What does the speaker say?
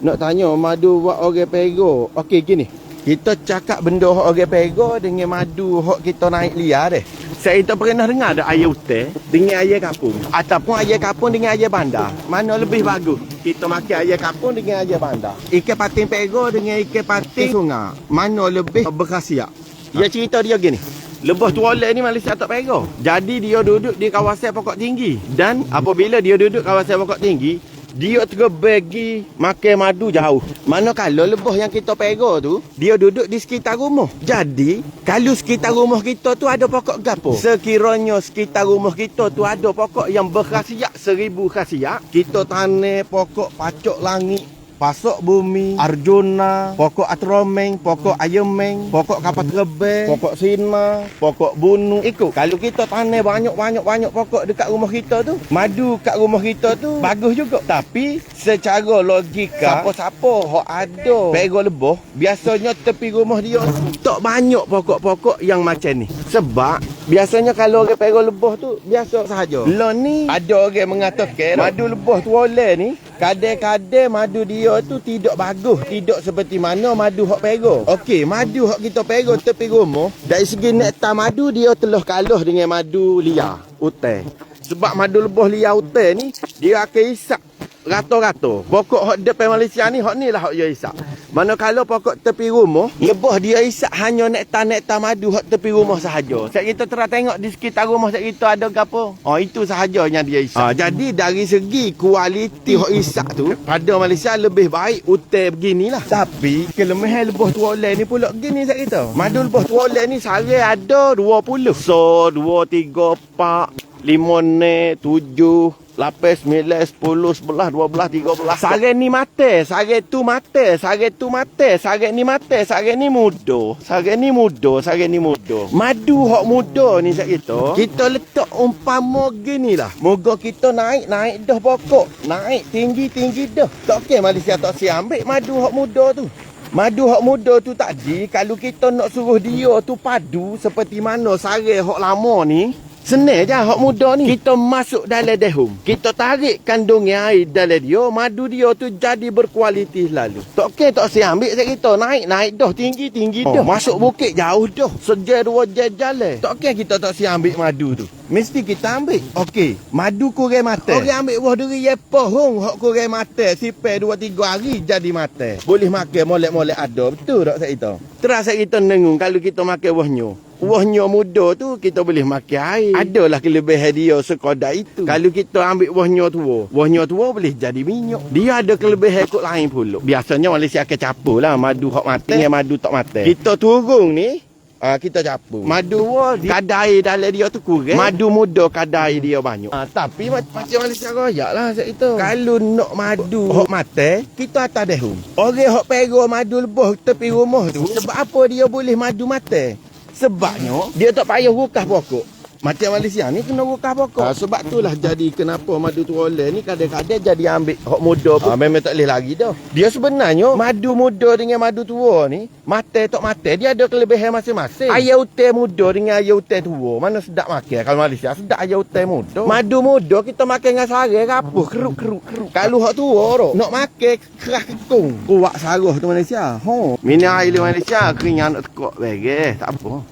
Nak tanya madu buat orang pego. Okey gini. Kita cakap benda hok orang pego dengan madu hok kita naik liar deh. Saya tak pernah dengar ada air hutan dengan air kapung. Ataupun air kapung dengan air bandar. Mana lebih bagus? Kita makan air kapung dengan air bandar. Ikan patin pego dengan ikan patin sungai. Mana lebih berkhasiat? Dia cerita dia gini. Lebah tuolek ni Malaysia tak pego. Jadi dia duduk di kawasan pokok tinggi. Dan apabila dia duduk kawasan pokok tinggi, dia terbagi makan madu jauh. Manakala lebah yang kita pego tu, dia duduk di sekitar rumah. Jadi, kalau sekitar rumah kita tu ada pokok gapo? Sekiranya sekitar rumah kita tu ada pokok yang berkhasiat seribu khasiat, kita tanam pokok pacok langit, Pasok bumi, Arjuna, pokok atromeng, pokok ayemeng, pokok kapat rebe, pokok sina, pokok bunu. Ikut. Kalau kita tanam banyak-banyak-banyak pokok dekat rumah kita tu, madu kat rumah kita tu bagus juga. Tapi secara logika, siapa-siapa hok ada pego lebah, biasanya tepi rumah dia tak banyak pokok-pokok yang macam ni. Sebab biasanya kalau orang pego lebah tu biasa sahaja. Lo ni ada orang mengatakan madu lebah tu oleh ni Kadang-kadang madu dia tu tidak bagus. Tidak seperti mana madu hok pego. Okey, madu hok kita pego tepi rumah. Dari segi nektar madu dia telah kalah dengan madu liar. Hutan. Sebab madu lebah liar hutan ni, dia akan isap rata-rata. Pokok hok depan Malaysia ni, hok ni lah hok dia isap. Manakala pokok tepi rumah, lebah dia isap hanya nektar-nektar madu hok tepi rumah sahaja. Set kita terang tengok di sekitar rumah set kita ada gapo. Oh, itu sahajanya dia isap. Ah, jadi dari segi kualiti hok isap tu, pada Malaysia lebih baik utai beginilah. Tapi kelemahan lebah tuoleh ni pula begini set kita. Madu lebah tuoleh ni sehari ada 20. So, 2 3 4 lima ne, tujuh, lapan, sembilan, sepuluh, sebelah, dua belah, tiga belah. Sare ni mate, sare tu mate, sare tu mate, sare ni mate, sare ni muda. Sare ni muda, sare ni muda. Madu hok muda ni sak kita. Kita letak umpama gini lah. Moga kita naik, naik dah pokok. Naik tinggi, tinggi dah. Tak okey Malaysia tak siap ambil madu hok muda tu. Madu hok muda tu tadi, kalau kita nak suruh dia tu padu seperti mana sare hok lama ni, Senang je hak muda ni. Kita masuk dalam dehum. Kita tarik kandungan air dalam dia. Madu dia tu jadi berkualiti lalu. Tak okey tak saya ambil saya kita. Naik, naik dah. Tinggi, tinggi dah. Masuk bukit jauh dah. Sejak dua jam jalan. Tak okey kita tak saya ambil madu tu. Mesti kita ambil. Okey. Madu kurang mata. Orang ambil buah duri ya pohong. Hak kurang mata. Sipai dua tiga hari jadi mata. Boleh makan molek-molek ada. Betul tak saya kita? Terus saya kita nengung kalau kita makan buahnya. Buahnya muda tu kita boleh makan air. Adalah kelebihan dia sekadar itu. Kalau kita ambil buahnya tua, buahnya tua boleh jadi minyak. Dia ada kelebihan kot lain pula. Biasanya Malaysia akan capur lah madu hak mati dengan madu tak mati. Kita turun ni, Ah kita capur. Madu wa kadar air dalam dia tu kurang. Madu muda kadar air dia banyak. Ah tapi mac- macam Malaysia royak lah set itu. Kalau nak madu hok mate, kita atas dehum. Orang hok pego madu lebah tepi rumah tu, sebab apa dia boleh madu mate? Sebabnya dia tak payah rukah pokok. Macam Malaysia ni kena rukah pokok. Ha, sebab itulah jadi kenapa madu tuoleh ni kadang-kadang jadi ambil hok muda pun. Ha, memang tak boleh lagi dah. Dia sebenarnya madu muda dengan madu tua ni, mate tak mate, dia ada kelebihan masing-masing. Ayam utai muda dengan ayam utai tua, mana sedap makan. Kalau Malaysia sedap ayam utai muda. Madu muda kita makan dengan sari rapuh, keruk keruk keruk. Kalau hok tua tu, nak makan kerah kekung. Kuat sarah tu Malaysia. Ho. Minyak air Malaysia, keringnya nak tekuk bagi. Tak apa.